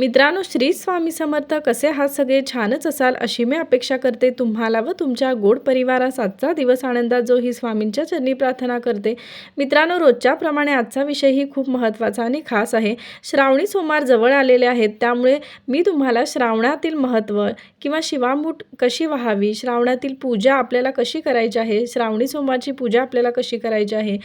मित्रांनो श्री स्वामी समर्थ कसे आहात सगळे? छानच असाल अशी मी अपेक्षा करते तुम्हाला व तुमच्या गोड परिवारास आजचा दिवस आनंदात जो ही स्वामींच्या चरणी प्रार्थना करते. मित्रांनो रोजच्याप्रमाणे आजचा विषयही खूप महत्त्वाचा आणि खास आहे. श्रावणी सोमवार जवळ आलेले आहेत त्यामुळे मी तुम्हाला श्रावणातील महत्त्व किंवा शिवामूठ कशी व्हावी श्रावणातील पूजा आपल्याला कशी करायची आहे श्रावणी सोमवारची पूजा आपल्याला कशी करायची आहे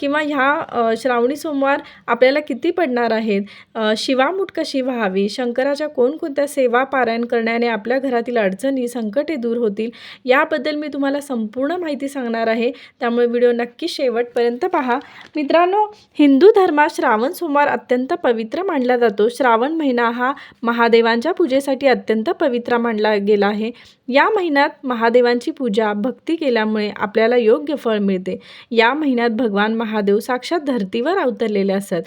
किंवा ह्या श्रावणी सोमवार आपल्याला किती पडणार आहेत शिवामूठ कशी व्हावी शंकराच्या कोणकोणत्या सेवा पारायण करण्याने आपल्या घरातील अडचणी संकटे दूर होतील याबद्दल मी तुम्हाला संपूर्ण माहिती सांगणार आहे. त्यामुळे व्हिडिओ नक्की शेवटपर्यंत पहा. मित्रांनो हिंदू धर्मात श्रावण सोमवार अत्यंत पवित्र मानला जातो. श्रावण महिना हा महादेवांच्या पूजेसाठी अत्यंत पवित्र मानला गेला आहे. या महिन्यात महादेवांची पूजा भक्ती केल्यामुळे आपल्याला योग्य फळ मिळते. या महिन्यात भगवान महादेव साक्षात धर्तीवर अवतरलेले असतात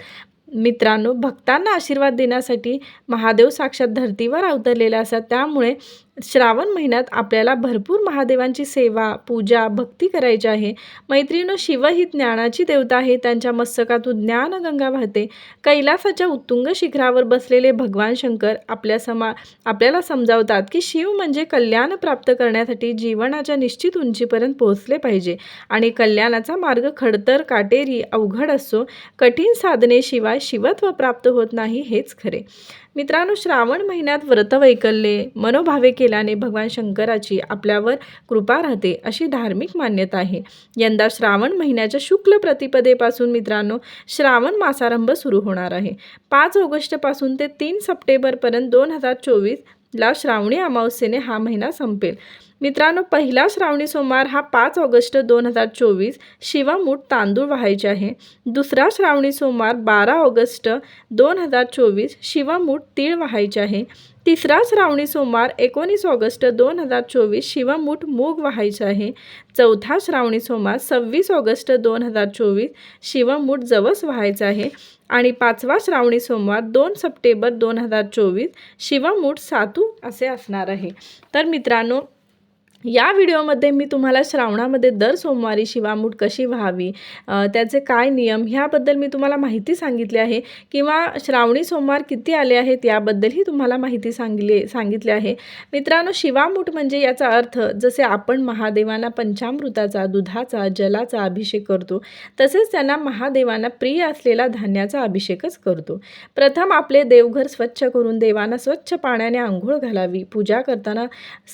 मित्रांनो भक्तांना आशीर्वाद देण्यासाठी महादेव साक्षात धर्तीवर अवतरलेले असतात त्यामुळे श्रावण महिन्यात आपल्याला भरपूर महादेवांची सेवा पूजा भक्ती करायची आहे. मैत्रिणीनो शिव ही ज्ञानाची देवता आहे. त्यांच्या मस्तकातून ज्ञानगंगा वाहते. कैलासाच्या उत्तुंग शिखरावर बसलेले भगवान शंकर आपल्या समा आपल्याला समजावतात की शिव म्हणजे कल्याण प्राप्त करण्यासाठी जीवनाच्या निश्चित उंचीपर्यंत पोहोचले पाहिजे. आणि कल्याणाचा मार्ग खडतर काटेरी अवघड असतो कठीण साधनेशिवाय शिवत्व प्राप्त होत नाही हेच खरे. मित्रांनो श्रावण महिन्यात व्रतवैकल्ये मनोभावे केल्याने भगवान शंकराची आपल्यावर कृपा राहते अशी धार्मिक मान्यता आहे. यंदा श्रावण महिन्याच्या शुक्ल प्रतिपदेपासून मित्रांनो श्रावण मासारंभ सुरू होणार आहे. पाच ऑगस्टपासून ते तीन सप्टेंबरपर्यंत दोन हजार चोवीसला श्रावणी अमावस्येने हा महिना संपेल. मित्रांनो पहिला श्रावणी सोमवार हा पाच ऑगस्ट दोन हजार चोवीस शिवामूठ तांदूळ व्हायचे आहे. दुसरा श्रावणी सोमवार बारा ऑगस्ट दोन हजार चोवीस शिवामूठ तीळ व्हायचे आहे. तिसरा श्रावणी सोमवार एकोणीस ऑगस्ट दोन हजार चोवीस शिवामूठ मूग व्हायचे आहे. चौथा श्रावणी सोमवार सव्वीस ऑगस्ट दोन हजार चोवीस शिवमूठ जवस व्हायचं आहे. आणि पाचवा श्रावणी सोमवार दोन सप्टेंबर दोन हजार चोवीस शिवमूठ सातू असे असणार आहे. तर मित्रांनो या व्हिडिओमध्ये मी तुम्हाला श्रावणामध्ये दर सोमवारी शिवामूठ कशी व्हावी त्याचे काय नियम ह्याबद्दल मी तुम्हाला माहिती सांगितली आहे किंवा श्रावणी सोमवार किती आले आहेत याबद्दलही तुम्हाला माहिती सांगली सांगितली आहे. मित्रांनो शिवामूठ म्हणजे याचा अर्थ जसे आपण महादेवांना पंचामृताचा दुधाचा जलाचा अभिषेक करतो तसेच त्यांना महादेवांना प्रिय असलेला धान्याचा अभिषेकच करतो. प्रथम आपले देवघर स्वच्छ करून देवांना स्वच्छ पाण्याने आंघोळ घालावी. पूजा करताना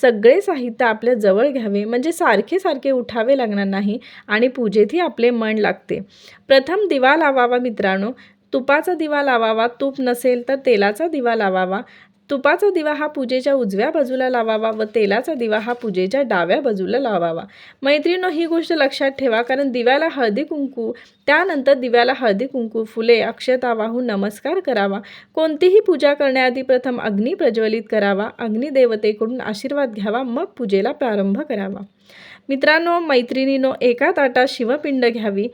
सगळे साहित्य आपल्या जवळ घ्यावे म्हणजे सारखे सारखे उठावे लागणार नाही आणि पूजेतही आपले मन लागते. प्रथम दिवा लावावा मित्रांनो. तुपाचा दिवा लावावा तूप नसेल तर तेलाचा दिवा लावावा. तुपाचा दिवा हा पूजेच्या उजव्या बाजूला लावावा व तेलाचा दिवा हा पूजेच्या डाव्या बाजूला लावावा. मैत्रिणीनो ही गोष्ट लक्षात ठेवा कारण दिव्याला हळदी कुंकू त्यानंतर दिव्याला हळदी कुंकू फुले अक्षता वाहून नमस्कार करावा. कोणतीही पूजा करण्याआधी प्रथम अग्नी प्रज्वलित करावा अग्निदेवतेकडून आशीर्वाद घ्यावा मग पूजेला प्रारंभ करावा. मित्रांनो मैत्रिणीनो एका ताटात शिवपिंड घ्यावी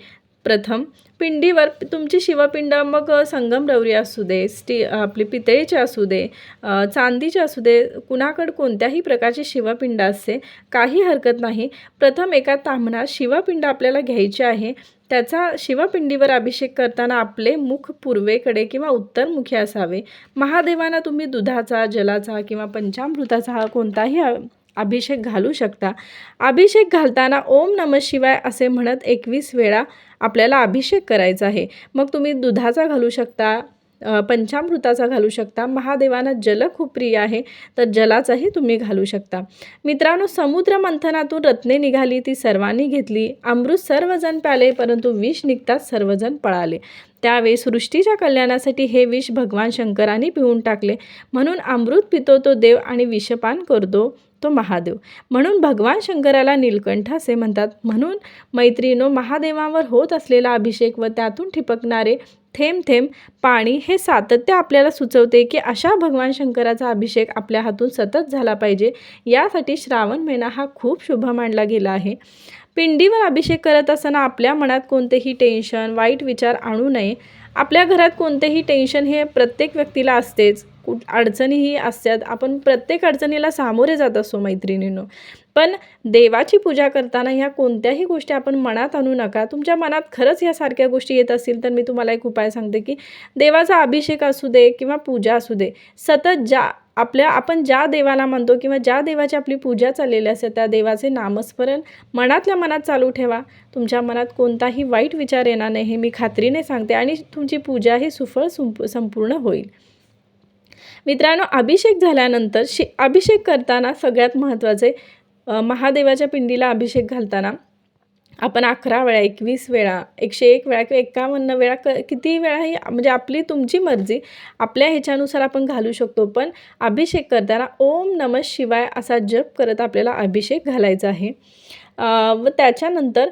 प्रथम. पिंडीवर तुमची शिवपिंड मग संगमरवरी असू दे स्टी आपली पितळेचे असू दे चांदीचे चांदीची असू दे कुणाकडं कोणत्याही प्रकारची शिवपिंड असते काही हरकत नाही. प्रथम एका ताम्हणात शिवपिंड आपल्याला घ्यायची आहे. त्याचा शिवपिंडीवर अभिषेक करताना आपले मुख पूर्वेकडे किंवा उत्तरमुखी असावे. महादेवांना तुम्ही दुधाचा जलाचा किंवा पंचामृताचा हा कोणताही अभिषेक घालू शकता. अभिषेक घालताना ओम नम शिवाय असे म्हणत एकवीस वेळा आपल्याला अभिषेक करायचा आहे. मग तुम्ही दुधाचा घालू शकता पंचामृताचा घालू शकता. महादेवांना जल खूप प्रिय आहे तर जलाचाही तुम्ही घालू शकता. मित्रांनो समुद्र मंथनातून रत्ने निघाली ती सर्वांनी घेतली. अमृत सर्वजण प्याले परंतु विष निघताच सर्वजण पळाले. त्यावेळी सृष्टीच्या कल्याणासाठी हे विष भगवान शंकरांनी पिऊन टाकले. म्हणून अमृत पितो तो देव आणि विषपान करतो. तो महादेव. म्हणून भगवान शंकराला नीलकंठ असे म्हणतात. म्हणून मैत्रिणो महादेवावर होत असलेला अभिषेक व त्यातून ठिपकणारे थेंब थेंब पाणी हे सातत्य आपल्याला सुचवते की अशा भगवान शंकराचा अभिषेक आपल्या हातून सतत झाला पाहिजे. यासाठी श्रावण महिना हा खूप शुभ मानला गेला आहे. पिंडीवर अभिषेक करत असताना आपल्या मनात कोणतेही टेन्शन वाईट विचार आणू नये. आपल्या घरात कोणतेही टेन्शन हे प्रत्येक व्यक्तीला असतेच. कुठ अडचणीही असतात. आपण प्रत्येक अडचणीला सामोरे जात असतो मैत्रिणींनो. पण देवाची पूजा करताना ह्या कोणत्याही गोष्टी आपण मनात आणू नका. तुमच्या मनात खरंच ह्यासारख्या गोष्टी येत असतील तर मी तुम्हाला एक उपाय सांगते की देवाचा अभिषेक असू दे किंवा पूजा असू दे सतत ज्या आपल्या आपण ज्या देवाला मानतो किंवा ज्या देवाची आपली पूजा चाललेली असते त्या देवाचे नामस्मरण मनातल्या मनात चालू ठेवा. तुमच्या मनात कोणताही वाईट विचार येणार नाही हे मी खात्रीने सांगते आणि तुमची पूजा ही सुफळ संपूर्ण होईल. मित्रांनो अभिषेक झाल्यानंतर शि अभिषेक करताना सगळ्यात महत्त्वाचे महादेवाच्या पिंडीला अभिषेक घालताना आपण अकरा वेळा एकवीस वेळा एकशे एक वेळा किंवा एकावन्न वेळा क किती वेळा ही म्हणजे आपली तुमची मर्जी आपल्या ह्याच्यानुसार आपण घालू शकतो. पण अभिषेक करताना ओम नम शिवाय असा जप करत आपल्याला अभिषेक घालायचा आहे. व त्याच्यानंतर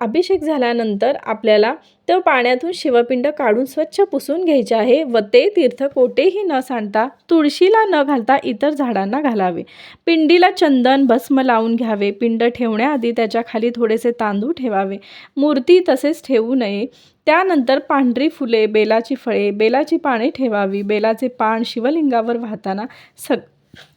अभिषेक झाल्यानंतर आपल्याला तो पाण्यातून शिवपिंड काढून स्वच्छ पुसून घ्यायचे आहे व ते तीर्थ कोठेही न सांडता तुळशीला न घालता इतर झाडांना घालावे. पिंडीला चंदन भस्म लावून घ्यावे. पिंड ठेवण्याआधी त्याच्याखाली थोडेसे तांदूळ ठेवावे. मूर्ती तसेच ठेवू नये. त्यानंतर पांढरी फुले बेलाची फळे बेलाची पाने ठेवावी. बेलाचे पान शिवलिंगावर वाहताना सग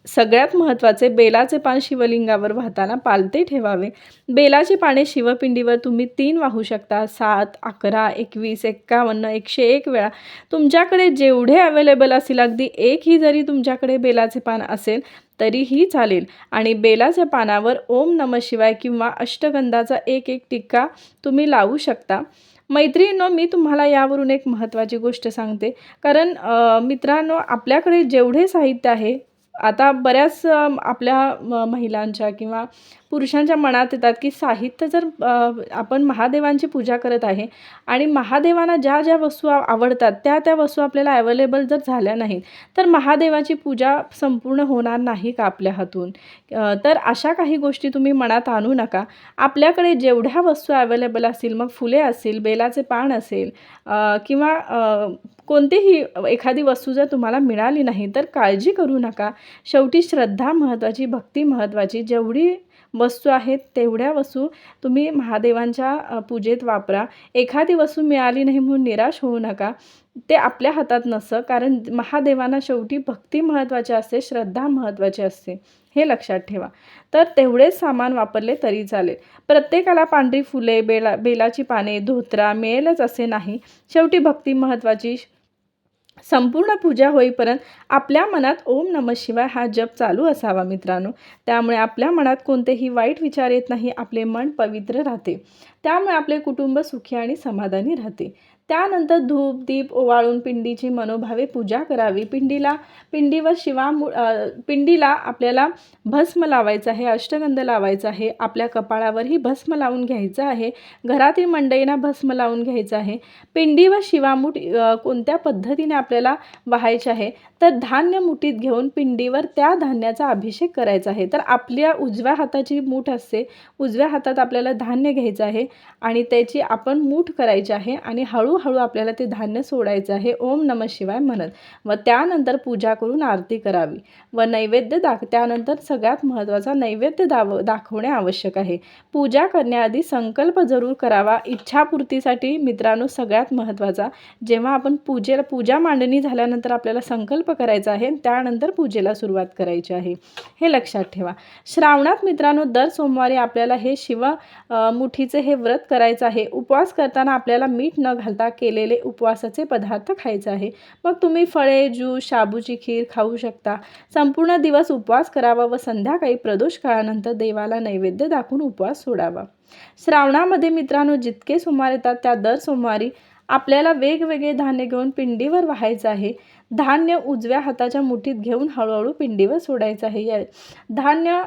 सगळ्यात महत्त्वाचे बेलाचे पान शिवलिंगावर वाहताना पालते ठेवावे. बेलाची पाने शिवपिंडीवर तुम्ही तीन वाहू शकता. सात अकरा एकवीस एक्कावन्न एकशे एक वेळा. तुमच्याकडे जेवढे अवेलेबल असतील अगदी एकही जरी तुमच्याकडे बेलाचे पान असेल तरीही चालेल. आणि बेलाच्या पानावर ओम नम शिवाय किंवा अष्टगंधाचा एक एक टिक्का तुम्ही लावू शकता. मैत्रिणींनो मी तुम्हाला यावरून एक महत्त्वाची गोष्ट सांगते. कारण मित्रांनो आपल्याकडे जेवढे साहित्य आहे आता बऱ्याच आपल्या म महिलांच्या किंवा पुरुषांच्या मनात येतात की साहित्य जर आपण महादेवांची पूजा करत आहे आणि महादेवांना ज्या ज्या वस्तू आवडतात त्या त्या वस्तू आपल्याला अवेलेबल जर झाल्या नाहीत तर महादेवाची पूजा संपूर्ण होणार नाही का आपल्या हातून? तर अशा काही गोष्टी तुम्ही मनात आणू नका. आपल्याकडे जेवढ्या वस्तू अवेलेबल असतील मग फुले असतील बेलाचे पान असेल किंवा कोणतीही एखादी वस्तू जर तुम्हाला मिळाली नाही तर काळजी करू नका. शेवटी श्रद्धा महत्त्वाची भक्ती महत्त्वाची जेवढी वस्तू आहेत तेवढ्या वस्तू तुम्ही महादेवांच्या पूजेत वापरा. एखादी वस्तू मिळाली नाही म्हणून निराश होऊ नका. ते आपल्या हातात नसतं कारण महादेवांना शेवटी भक्ती महत्त्वाची असते श्रद्धा महत्त्वाची असते. हे लक्षात ठेवा. तर तेवढेच सामान वापरले तरी चालेल. प्रत्येकाला पांढरी फुले बेला बेलाची पाने धोत्रा मिळेलच असे नाही. शेवटी भक्ती महत्त्वाची संपूर्ण पूजा होईपर्यंत आपल्या मनात ओम नम शिवाय हा जप चालू असावा मित्रांनो. त्यामुळे आपल्या मनात कोणतेही वाईट विचार येत नाही आपले मन पवित्र राहते. त्यामुळे आपले कुटुंब सुखी आणि समाधानी राहते. त्यानंतर धूप दीप ओवाळून पिंडीची मनोभावे पूजा करावी. पिंडीला पिंडीवर शिवा पिंडीला आपल्याला भस्म लावायचं आहे अष्टगंध लावायचा आहे. आपल्या कपाळावरही भस्म लावून घ्यायचं आहे. घरातील मंडईना भस्म लावून घ्यायचं आहे. पिंडी व शिवामूठ कोणत्या पद्धतीने आपल्याला व्हायचे आहे? तर धान्य मुठीत घेऊन पिंडीवर त्या धान्याचा अभिषेक करायचा आहे. तर आपल्या उजव्या हाताची मूठ असते. उजव्या हातात आपल्याला धान्य घ्यायचं आहे आणि त्याची आपण मूठ करायची आहे आणि हळू हळूहळू आपल्याला ते धान्य सोडायचं आहे. ओम नम शिवाय म्हणत. व त्यानंतर पूजा करून आरती करावी. व नैवेद्य दाख त्यानंतर सगळ्यात महत्त्वाचा नैवेद्य दाव दाखवणे आवश्यक आहे. पूजा करण्याआधी संकल्प जरूर करावा. इच्छापूर्तीसाठी मित्रांनो सगळ्यात महत्त्वाचा जेव्हा आपण पूजेला पूजा मांडणी झाल्यानंतर आपल्याला संकल्प करायचा आहे त्यानंतर पूजेला सुरुवात करायची आहे. हे लक्षात ठेवा. श्रावणात मित्रांनो दर सोमवारी आपल्याला हे शिव मुठीचे हे व्रत करायचं आहे. उपवास करताना आपल्याला मीठ न घालता केलेले उपवासाचे पदार्थ खायचे आहे. मग तुम्ही फळे ज्यूस शाबूची खीर खाऊ शकता. संपूर्ण दिवस उपवास करावा व संध्याकाळी प्रदोष काळानंतर देवाला नैवेद्य दाखवून उपवास सोडावा. श्रावणामध्ये मित्रांनो जितके सोमवार येतात त्या दर सोमवारी आपल्याला वेगवेगळे धान्य घेऊन पिंडीवर व्हायचं आहे. धान्य उजव्या हाताच्या मुठीत घेऊन हळूहळू पिंडीवर सोडायचं आहे. या धान्य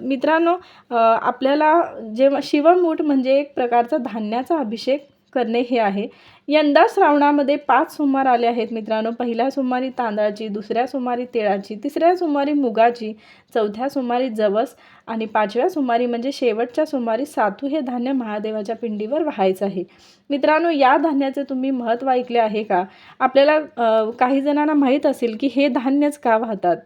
मित्रांनो आपल्याला जेव्हा शिवमूठ म्हणजे एक प्रकारचा धान्याचा अभिषेक करणे हे आहे. यंदा श्रावणामध्ये पाच सोमवार आले आहेत मित्रांनो. पहिल्या सोमवारी तांदळाची दुसऱ्या सोमवारी तिळाची तिसऱ्या सोमवारी मुगाची चौथ्या सोमवारी जवस आणि पाचव्या सोमवारी म्हणजे शेवटच्या सोमवारी सातू हे धान्य महादेवाच्या पिंडीवर व्हायचं आहे. मित्रांनो या धान्याचे तुम्ही महत्त्व ऐकले आहे का? आपल्याला काही जणांना माहीत असेल की हे धान्यच का वाहतात?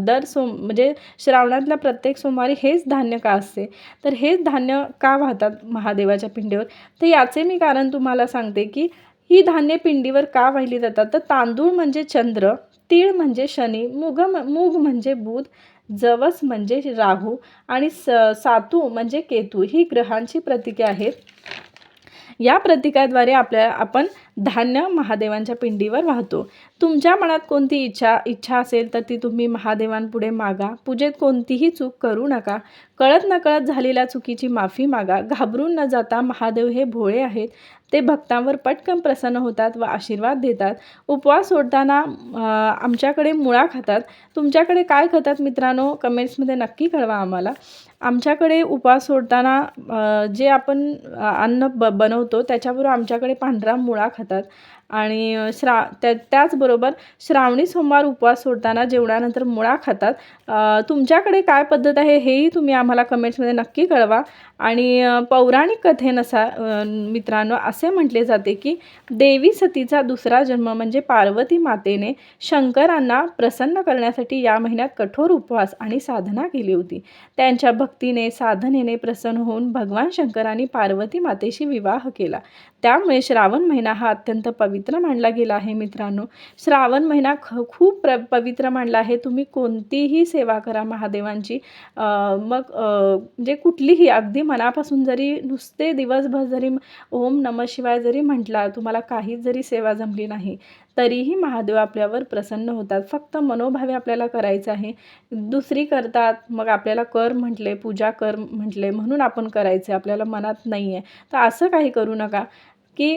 दर सोम म्हणजे श्रावणातल्या प्रत्येक सोमवारी हेच धान्य का असते? तर हेच धान्य का वाहतात महादेवाच्या पिंडीवर? तर याचे मी कारण तुम्हाला सांगते की ही धान्य पिंडीवर का वाहिली जातात? तर तांदूळ म्हणजे चंद्र तीळ म्हणजे शनी मुग मूग म्हणजे बुध जवस म्हणजे राहू आणि स सातू म्हणजे केतू ही ग्रहांची प्रतीके आहेत. या प्रतीकाद्वारे आपल्या आपण धान्य महादेवांच्या पिंडीवर वाहतो. तुमच्या मनात कोणती इच्छा इच्छा असेल तर ती तुम्ही महादेवांपुढे मागा. पूजेत कोणतीही चूक करू नका. कळत नकळत झालेल्या चुकीची माफी मागा. घाबरून न जाता महादेव हे भोळे आहेत. ते भक्तांवर पटकन प्रसन्न होतात व आशीर्वाद देतात. उपवास सोडताना आमच्याकडे मुळा खातात. तुमच्याकडे काय खातात मित्रांनो? कमेंट्समध्ये नक्की कळवा आम्हाला. आमच्याकडे उपवास सोडताना जे आपण अन्न ब बनवतो त्याच्याबरोबर आमच्याकडे पांढरा मुळा खातात. आणि श्रा त्या त्याचबरोबर श्रावणी सोमवार उपवास सोडताना जेवणानंतर मुळा खातात. तुमच्याकडे काय पद्धत आहे हेही तुम्ही आम्हाला कमेंट्समध्ये नक्की कळवा. आणि पौराणिक कथेनुसार मित्रांनो असे म्हटले जाते की देवी सतीचा दुसरा जन्म म्हणजे पार्वती मातेने शंकरांना प्रसन्न करण्यासाठी या महिन्यात कठोर उपवास आणि साधना केली होती. त्यांच्या भक्तीने साधनेने प्रसन्न होऊन भगवान शंकरांनी पार्वती मातेशी विवाह केला. त्यामुळे श्रावण महिना हा अत्यंत पवित्र मानला गेला आहे मित्रांनो. श्रावण महिना ख खूप प्र पवित्र मानला आहे. तुम्ही कोणतीही सेवा करा महादेवांची. मग म्हणजे कुठलीही अगदी मनापासून जरी नुसते दिवसभर जरी ओम नम शिवाय जरी म्हटला तुम्हाला काहीच जरी सेवा जमली नाही तरीही महादेव आपल्यावर प्रसन्न होतात. फक्त मनोभावे आपल्याला करायचं आहे. दुसरी करतात मग आपल्याला कर म्हटले पूजा कर म्हटले म्हणून आपण करायचे आपल्याला मनात नाही आहे तर असं काही करू नका की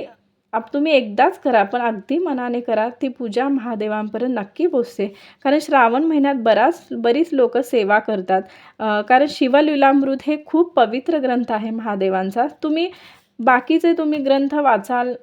आप तुम्ही एकदाच करा पण अगदी मनाने करा. ती पूजा महादेवांपर्यंत नक्की पोचते कारण श्रावण महिन्यात बराच बरीच लोक सेवा करतात. कारण शिवलीलामृत हे खूप पवित्र ग्रंथ आहे महादेवांचा. तुम्ही बाकीचे तुम्ही ग्रंथ वाचाल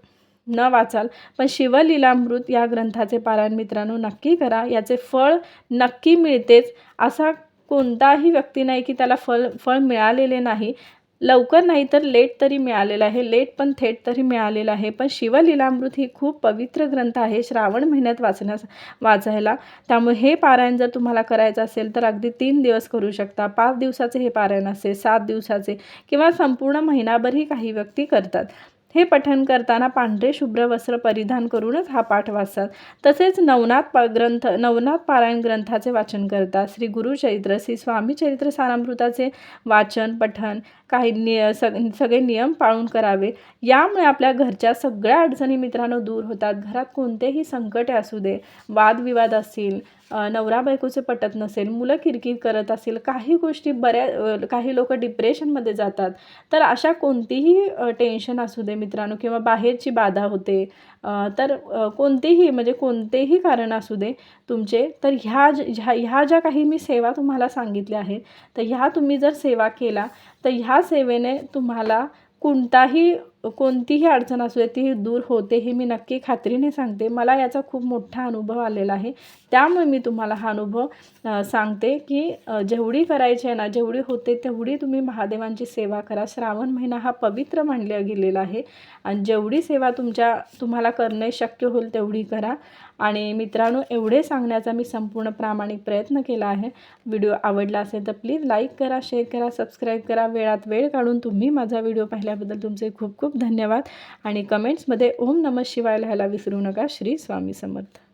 न वाचाल पण शिवलीलामृत या ग्रंथाचे पारायण मित्रांनो नक्की करा. याचे फळ नक्की मिळतेच. असा कोणताही व्यक्ती नाही की त्याला फळ फळ मिळालेले नाही. लवकर नाही तर लेट तरी मिळालेलं आहे. लेट पण थेट तरी मिळालेलं आहे. पण शिवलीलामृत ही खूप पवित्र ग्रंथ आहे श्रावण महिन्यात वाचण्यास वाचायला. त्यामुळे हे पारायण जर तुम्हाला करायचं असेल तर अगदी तीन दिवस करू शकता. पाच दिवसाचे हे पारायण असेल सात दिवसाचे किंवा संपूर्ण महिनाभरही काही व्यक्ती करतात. हे पठन करताना पांढरे शुभ्र वस्त्र परिधान करूनच हा पाठ वाचतात. तसेच नवनाथ पा ग्रंथ नवनाथ पारायण ग्रंथाचे वाचन करतात. श्री गुरुचरित्र श्री स्वामी चरित्र सारामृताचे वाचन पठन काही निय सग सगळे नियम पाळून करावे. यामुळे आपल्या घरच्या सगळ्या अडचणी मित्रांनो दूर होतात. घरात कोणतेही संकटे असू दे वादविवाद असतील नवरा बायकोचे पटत नसेल मुलं किरकिर करत असेल काही गोष्टी बऱ्या काही लोक डिप्रेशनमध्ये जातात तर अशा कोणतीही टेन्शन असू दे मित्रांनो किंवा बाहेरची बाधा होते तर कोणतेही म्हणजे कोणतेही कारण असू दे तुमचे तर ह्या ह्या ह्या ज्या काही मी सेवा तुम्हाला सांगितल्या आहेत तर ह्या तुम्ही जर सेवा केला तर ह्या सेवेने तुम्हाला कोणताही कोणतीही अडचण असू दे ती दूर होते हे मी नक्की खात्रीने सांगते. मला याचा खूप मोठा अनुभव आलेला आहे. त्यामुळे मी तुम्हाला हा अनुभव सांगते की जेवढी करायची आहे ना जेवढी होते तेवढी तुम्ही महादेवांची सेवा करा. श्रावण महिना हा पवित्र मानला गेलेला आहे. आणि जेवढी सेवा तुमच्या तुम्हाला करणे शक्य होईल तेवढी करा. आणि मित्रांनो एवढे सांगण्याचा मी संपूर्ण प्रामाणिक प्रयत्न केला आहे. व्हिडिओ आवडला असेल तर प्लीज लाईक करा शेअर करा सबस्क्राईब करा. वेळात वेळ काढून तुम्ही माझा व्हिडिओ पाहिल्याबद्दल तुमचे खूप खूप धन्यवाद. आणि कमेंट्समध्ये ओम नमः शिवाय लिहायला विसरू नका. श्री स्वामी समर्थ.